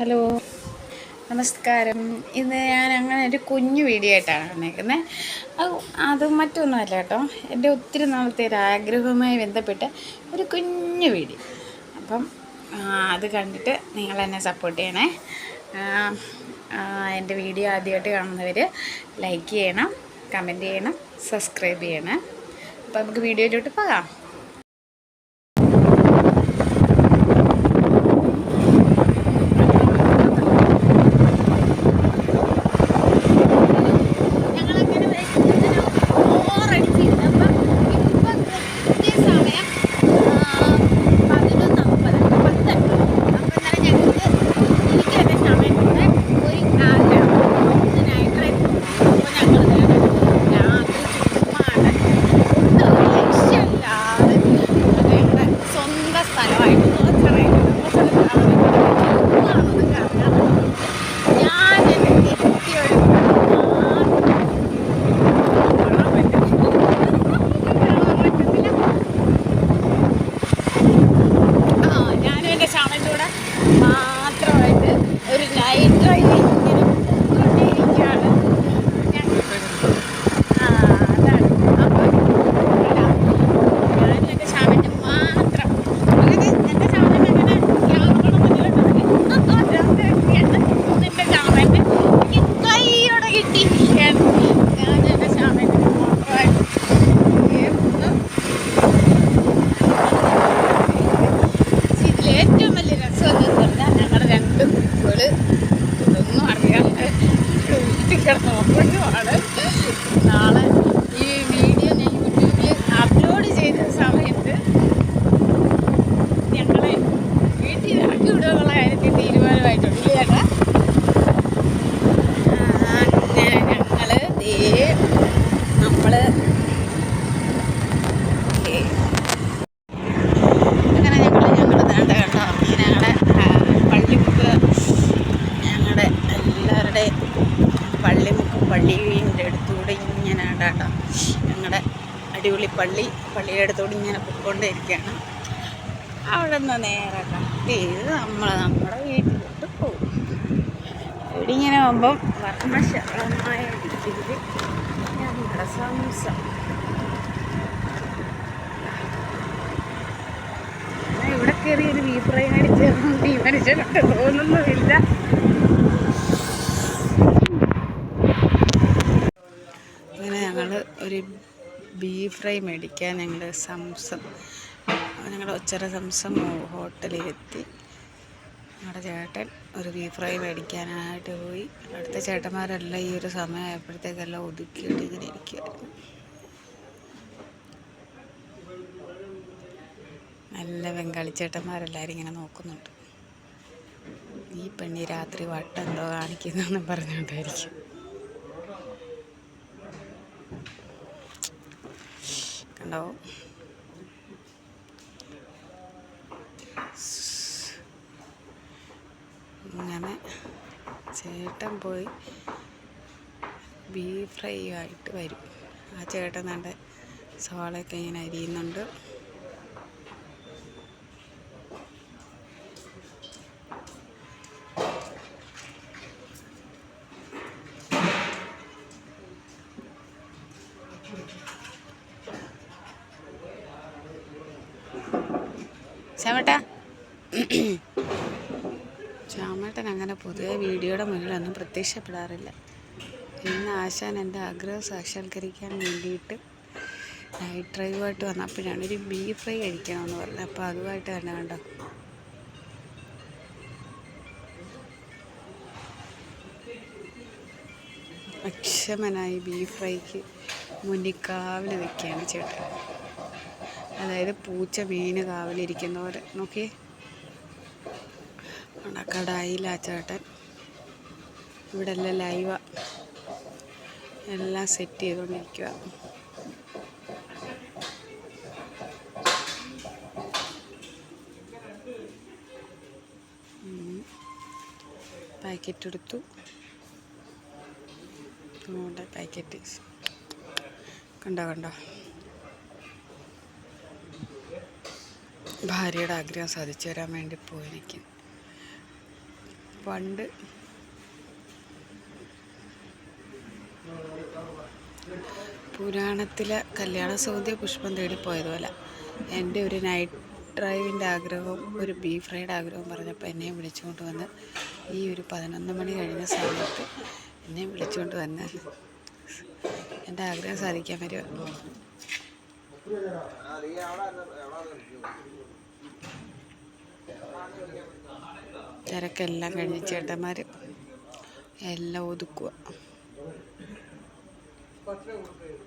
Hello. നമസ്കാരം. ഇന്ന് ഞാൻ അങ്ങനെ ഒരു കുഞ്ഞു വീഡിയോ ആയിട്ടാണ് വന്നേക്കുന്നത് അത് അത് മറ്റൊന്നുമല്ല കേട്ടോ. എന്റെ ഒത്തിരി നാളത്തെ ഒരു ആഗ്രഹവുമായി ബന്ധപ്പെട്ട് ഒരു കുഞ്ഞു വീഡിയോ. അപ്പം അത് കണ്ടിട്ട് നിങ്ങൾ എന്നെ സപ്പോർട്ട് ചെയ്യണേ. എന്റെ വീഡിയോ ആദ്യമായിട്ട് കാണുന്നവർ ലൈക്ക് ചെയ്യണം കമന്റ് ചെയ്യണം സബ്സ്ക്രൈബ് ചെയ്യണം. അപ്പോൾ നമുക്ക് വീഡിയോയിലോട്ട് പോകാം ഞങ്ങളങ്ങനെ ഓറടിച്ചിരുന്നപ്പം ഇപ്പം കൃത്യ സമയം പതിനൊന്ന് അമ്പത് പത്ത് അപ്പം തന്നെ ഞങ്ങൾക്ക് എനിക്ക് എന്റെ സമയത്തൂടെ ഒരു ആഗ്രഹം ഒന്ന് നൈറ്റ് ഡ്രൈവ് അപ്പോൾ ഞങ്ങൾ രാത്രി ചുമ്മാണ്ട് ഒന്നും ഒരു ലക്ഷ്യമില്ലാതെ ഞങ്ങളുടെ സ്വന്തം സ്ഥലമായിട്ട് ചെറിയ ചുമ്മാണൊന്ന് കറങ്ങാൻ ഞാൻ എന്റെ കെട്ടിയൊരു ആ ഞാനും എന്റെ ശ്യാമന്റെ കൂടെ മാത്രമായിട്ട് ഒരു കിടന്ന് ഞങ്ങളുടെ അടിപൊളി പള്ളി പള്ളിയുടെ അടുത്തൂടെ ഇങ്ങനെ പോയിക്കൊണ്ടിരിക്കുകയാണ് അവിടെ നിന്ന് നേരെ കട്ട് ചെയ്ത് നമ്മൾ നമ്മുടെ വീട്ടിലോട്ട് പോകും. ഇവിടെ ഇങ്ങനെ ആകുമ്പം വർണശരമായ രീതിയിൽ ഞങ്ങളുടെ സംസം ഇവിടെ കയറി ഒരു ബീഫ് ഫ്രൈ മേടിച്ച് ഈ തോന്നുന്നുമില്ല അങ്ങനെ ഞങ്ങൾ ഒരു ബീഫ് ഫ്രൈ മേടിക്കാൻ ഞങ്ങൾ സംസം ഞങ്ങൾ ഒച്ചറ സംസം ഹോട്ടലിലെത്തി. ഞങ്ങളുടെ ചേട്ടൻ ഒരു ബീഫ് ഫ്രൈ മേടിക്കാനായിട്ട് പോയി. അടുത്ത ചേട്ടന്മാരെല്ലാം ഈ ഒരു സമയമായപ്പോഴത്തേക്കെല്ലാം ഒതുക്കിയിട്ട് ഇങ്ങനെ ഇരിക്കുമായിരുന്നു നല്ല ബംഗാളി ചേട്ടന്മാരെല്ലാവരും ഇങ്ങനെ നോക്കുന്നുണ്ട്. ഈ പെണ്ണി രാത്രി വട്ടെന്തോ കാണിക്കുന്നെന്ന് പറഞ്ഞുകൊണ്ടായിരിക്കും. കണ്ടോ അങ്ങനെ ചേട്ടൻ പോയി ബീഫ് ഫ്രൈ ആയിട്ട് വരും. ആ ചേട്ടൻ തന്റെ സവാളയൊക്കെ ഇങ്ങനെ അരിയുന്നുണ്ട്. ശ്യാമേട്ടാ ശ്യാമേട്ടൻ അങ്ങനെ പൊതുവെ വീഡിയോയുടെ മുന്നിലൊന്നും പ്രത്യക്ഷപ്പെടാറില്ല. ഇന്ന് ആശാൻ എന്റെ ആഗ്രഹം സാക്ഷാത്കരിക്കാൻ വേണ്ടിയിട്ട് നൈറ്റ് ഡ്രൈവായിട്ട് വന്നപ്പോഴാണ് ഒരു ബീഫ് ഫ്രൈ കഴിക്കണമെന്ന് പറഞ്ഞത് അപ്പോൾ അതുമായിട്ട് തന്നെ കണ്ടോ? അക്ഷമനായി ബീഫ് ഫ്രൈക്ക് മുന്നിക്കാവിൽ കാവൽ വെക്കുകയാണ് ചേട്ടൻ. അതായത് പൂച്ച മീന് കാവലിരിക്കുന്നവർ നോക്കി കടായില്ല ചേട്ടൻ ഇവിടെ എല്ലാം ലൈവ. എല്ലാം സെറ്റ് ചെയ്തുകൊണ്ടിരിക്കുക പാക്കറ്റ് എടുത്തു പാക്കറ്റ്. കണ്ടോ കണ്ടോ? ഭാര്യയുടെ ആഗ്രഹം സാധിച്ചു തരാൻ വേണ്ടി പോയിരിക്കും പണ്ട് പുരാണത്തിലെ കല്യാണ സൗന്ദര്യ പുഷ്പം തേടിപ്പോയതുപോലെ എന്റെ ഒരു നൈറ്റ് ഡ്രൈവിന്റെ ആഗ്രഹവും ഒരു ബീഫ് ഫ്രൈഡ് ആഗ്രഹവും പറഞ്ഞപ്പോൾ എന്നെയും വിളിച്ചുകൊണ്ട് വന്ന് ഈ ഒരു പതിനൊന്ന് മണി കഴിഞ്ഞ സമയത്ത് എന്നെയും വിളിച്ചുകൊണ്ട് വന്ന് എന്റെ ആഗ്രഹം സാധിക്കാൻ വരുക തിരക്കെല്ലാം കഴിഞ്ഞ് ചേട്ടന്മാർ എല്ലാം ഒതുക്കുക പത്ത് രൂപയില്ല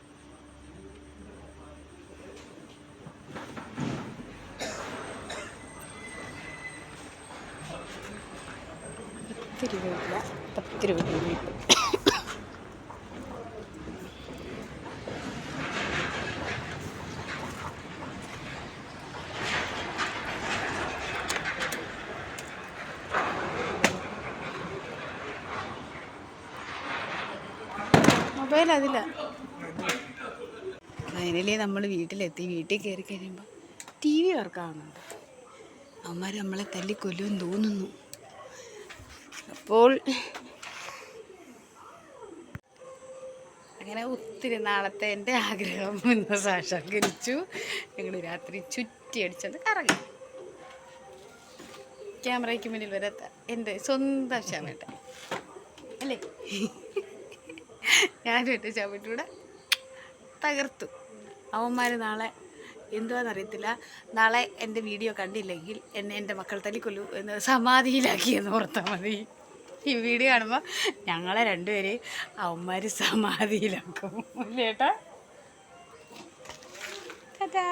പത്ത് രൂപ മൊബൈൽ അതില്ല ഫൈനലി നമ്മൾ വീട്ടിലെത്തി. വീട്ടിൽ കയറി കഴിയുമ്പോൾ ടി വി വർക്കാവുന്നുണ്ട് അമ്മമാർ നമ്മളെ തല്ലിക്കൊല്ലുമെന്ന് തോന്നുന്നു. അപ്പോൾ അങ്ങനെ ഒത്തിരി നാളത്തെ എന്റെ ആഗ്രഹം ഇന്ന് സാക്ഷാത്കരിച്ചു ഞങ്ങൾ രാത്രി ചുറ്റി അടിച്ചത് കറങ്ങി. ക്യാമറയ്ക്ക് മുന്നിൽ വരാത്ത എന്റെ സ്വന്തം ശ്യാമേട്ട അല്ലേ? ഞാനും എന്റെ ചവിട്ടൂടെ തകർത്തു. അവന്മാർ നാളെ എന്തുവാന്നറിയത്തില്ല. നാളെ എന്റെ വീഡിയോ കണ്ടില്ലെങ്കിൽ എന്നെ എന്റെ മക്കൾ തല്ലിക്കൊല്ലു എന്ന് സമാധിയിലാക്കിയെന്ന് ഓർത്താൽ മതി. ഈ വീഡിയോ കാണുമ്പോൾ ഞങ്ങളെ രണ്ടുപേരെയും അവന്മാർ സമാധിയിലാക്കും. ഏട്ടാ? ടാറ്റാ